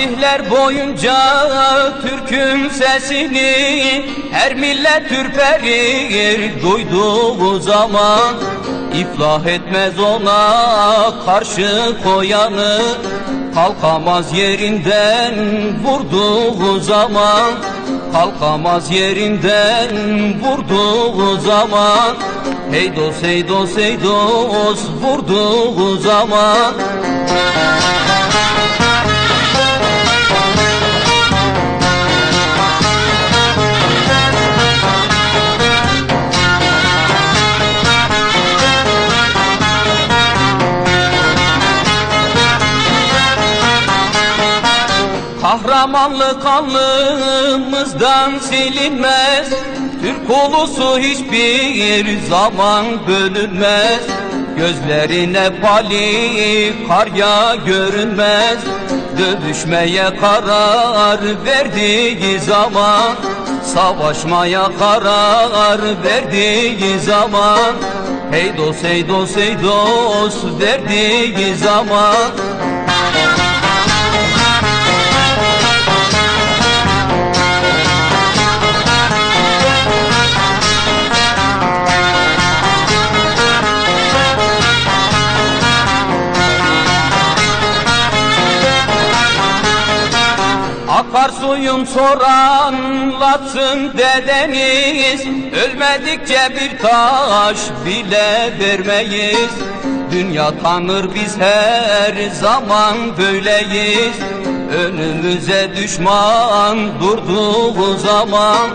Tarihler boyunca Türk'ün sesini Her millet ürperir. Duyduğu zaman İflah etmez ona karşı koyanı Kalkamaz yerinden. Vurduğu zaman Kalkamaz yerinden. Vurduğu zaman Hey dost hey dost hey dost vurduğu zaman Kahramanlık kanlımızdan silinmez. Türk ulusu hiçbir zaman bölünmez. Gözlerine pali karya görünmez. Dövüşmeye karar verdiği zaman Savaşmaya karar verdiği zaman Hey dost hey dost hey dost verdiği zaman Akarsuyun soranlatsın dedeniz Ölmedikçe bir taş bile vermeyiz. Dünya tanır biz her zaman böyleyiz. Önümüze düşman durduğu zaman.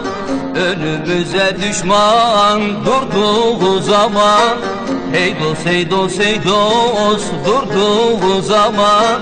Önümüze düşman durduğu zaman. Hey dost hey dost hey dost durduğu zaman